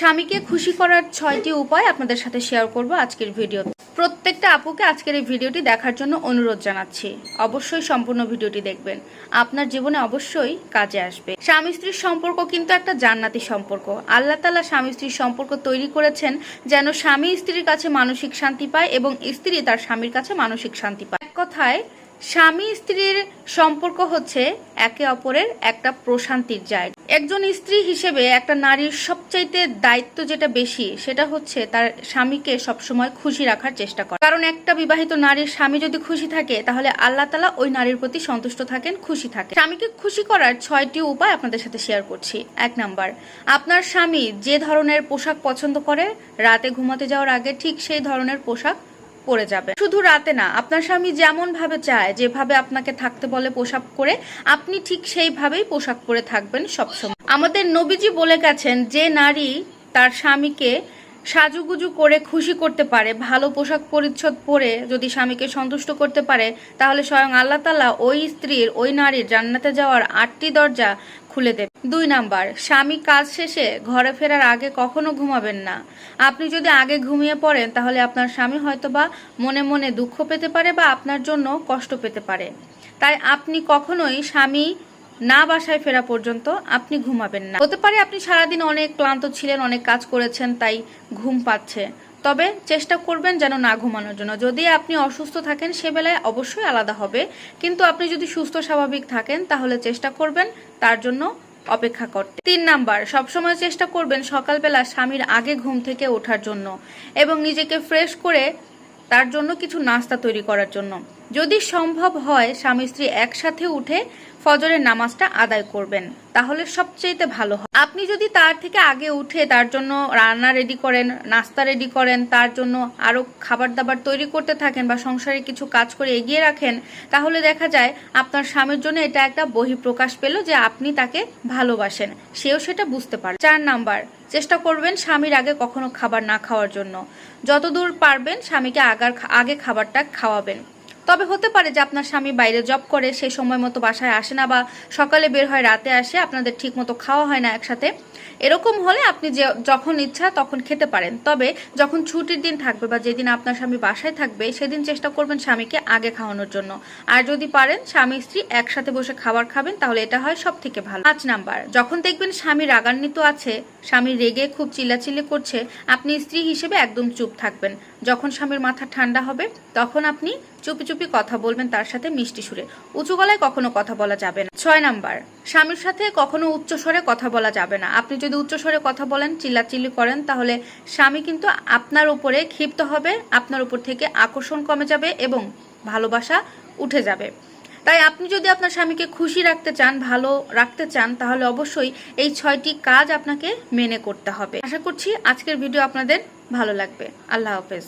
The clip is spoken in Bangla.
স্বামীকে খুশি করার ছয়টি উপায় আপনাদের সাথে শেয়ার করব আজকের ভিডিও প্রত্যেকটা আপুকে আজকের এই ভিডিওটি দেখার জন্য অনুরোধ জানাচ্ছি। অবশ্যই সম্পূর্ণ ভিডিওটি দেখবেন। আপনার জীবনে অবশ্যই কাজে আসবে। স্বামী স্ত্রীর সম্পর্ক কিন্তু একটা জান্নাতি সম্পর্ক। আল্লাহ তালা স্বামী স্ত্রীর সম্পর্ক তৈরি করেছেন যেন স্বামী স্ত্রীর কাছে মানসিক শান্তি পায় এবং স্ত্রী তার স্বামীর কাছে মানসিক শান্তি পায়। এক কথায় স্বামী স্ত্রীর সম্পর্ক হচ্ছে একে অপরের একটা প্রশান্তির জায়গা। একজন স্ত্রী হিসেবে একটা নারীর সবচাইতে দায়িত্ব যেটা বেশি, সেটা হচ্ছে তার স্বামীকে সবসময় খুশি রাখার চেষ্টা করা। কারণ একটা বিবাহিত নারীর স্বামী যদি খুশি থাকে, তাহলে আল্লাহ তালা ওই নারীর প্রতি সন্তুষ্ট থাকেন, খুশি থাকে স্বামীকে খুশি করার ছয়টি উপায় আপনাদের সাথে শেয়ার করছি। এক নাম্বার, আপনার স্বামী যে ধরনের পোশাক পছন্দ করে, রাতে ঘুমাতে যাওয়ার আগে ঠিক সেই ধরনের পোশাক পরে যাবে। শুধু রাতে না, আপনার স্বামী যেমন ভাবে চায়, যেভাবে আপনাকে থাকতে বলে পোশাক করে, আপনি ঠিক সেইভাবেই পোশাক পরে থাকবেন সবসময়। আমাদের নবীজি বলে গেছেন, যে নারী তার স্বামীকে সাজুগুজু করে খুশি করতে পারে, ভালো পোশাক পরিচ্ছদ পরে যদি স্বামীকে সন্তুষ্ট করতে পারে, তাহলে স্বয়ং আল্লাহ তালা ওই স্ত্রীর, ওই নারীর জান্নাতে যাওয়ার আটটি দরজা খুলে দেবে। দুই নাম্বার, স্বামী কাজ শেষে ঘরে ফেরার আগে কখনো ঘুমাবেন না। আপনি যদি আগে ঘুমিয়ে পড়েন, তাহলে আপনার স্বামী হয়তোবা মনে মনে দুঃখ পেতে পারে বা আপনার জন্য কষ্ট পেতে পারে। তাই আপনি কখনোই স্বামী না বাসায় ফেরা পর্যন্ত আপনি ঘুমাবেন না। হতে পারে আপনি সারাদিন অনেক ক্লান্ত ছিলেন, অনেক কাজ করেছেন, তাই ঘুম পাচ্ছে। তবে চেষ্টা করবেন যেন না ঘুমানোর জন্য। যদি আপনি অসুস্থ থাকেন, সে বেলায় অবশ্যই আলাদা হবে। কিন্তু আপনি যদি সুস্থ, স্বাভাবিক থাকেন, তাহলে চেষ্টা করবেন তার জন্য অপেক্ষা করতে। তিন নাম্বার, সবসময় চেষ্টা করবেন সকালবেলা স্বামীর আগে ঘুম থেকে ওঠার জন্য এবং নিজেকে ফ্রেশ করে তার জন্য কিছু নাস্তা তৈরি করার জন্য। যদি সম্ভব হয়, স্বামী স্ত্রী একসাথে উঠে ফজরের নামাজটা আদায় করবেন, তাহলে সবচেয়ে ভালো হয়। আপনি যদি তার থেকে আগে উঠে তার জন্য রান্না রেডি করেন, নাস্তা রেডি করেন, তার জন্য আরও খাবার দাবার তৈরি করতে থাকেন বা সংসারে কিছু কাজ করে এগিয়ে রাখেন, তাহলে দেখা যায় আপনার স্বামীর জন্য এটা একটা বহিঃপ্রকাশ পেল যে আপনি তাকে ভালোবাসেন। সেও সেটা বুঝতে পারে চার নাম্বার চেষ্টা করবেন স্বামীর আগে কখনো খাবার না খাওয়ার জন্য। যতদূর পারবেন স্বামীকে আগার আগে খাবারটা খাওয়াবেন। তবে হতে পারে যে আপনার স্বামী বাইরে জব করে, সেই সময় মতো বাসায় আসে না বা সকালে বের হয়, রাতে আসে, আপনাদের ঠিক মতো খাওয়া হয় না একসাথে। এরকম হলে আপনি যে যখন ইচ্ছা তখন খেতে পারেন। তবে যখন ছুটির দিন থাকবে বা যেদিন আপনার স্বামী বাসায় থাকবে, সেদিন চেষ্টা করবেন স্বামীকে আগে খাওয়ানোর জন্য। আর যদি পারেন, স্বামী, স্ত্রী একসাথে বসে খাবার খাবেন, তাহলে এটা হয় সব থেকে ভালো। পাঁচ নাম্বার, যখন দেখবেন স্বামী রাগান্বিত আছে, স্বামী রেগে খুব চিল্লাচিল্লি করছে, আপনি স্ত্রী হিসেবে একদম চুপ থাকবেন। যখন স্বামীর মাথা ঠান্ডা হবে, তখন আপনি চুপি চুপি কথা বলবেন তার সাথে মিষ্টি সুরে। উঁচু গলায় কখনো কথা বলা যাবে না। ছয় নাম্বার স্বামীর সাথে কখনো উচ্চ স্বরে কথা বলা যাবে না। আপনি যদি উচ্চ স্বরে কথা বলেন, চিল্লাচিল্লি করেন, তাহলে স্বামী কিন্তু আপনার উপরে ক্ষিপ্ত হবে, আপনার উপর থেকে আকর্ষণ কমে যাবে এবং ভালোবাসা উঠে যাবে। তাই আপনি যদি আপনার স্বামীকে খুশি রাখতে চান, ভালো রাখতে চান, তাহলে অবশ্যই এই ছয়টি কাজ আপনাকে মেনে করতে হবে। আশা করছি আজকের ভিডিও আপনাদের ভালো লাগবে। আল্লাহ হাফেজ।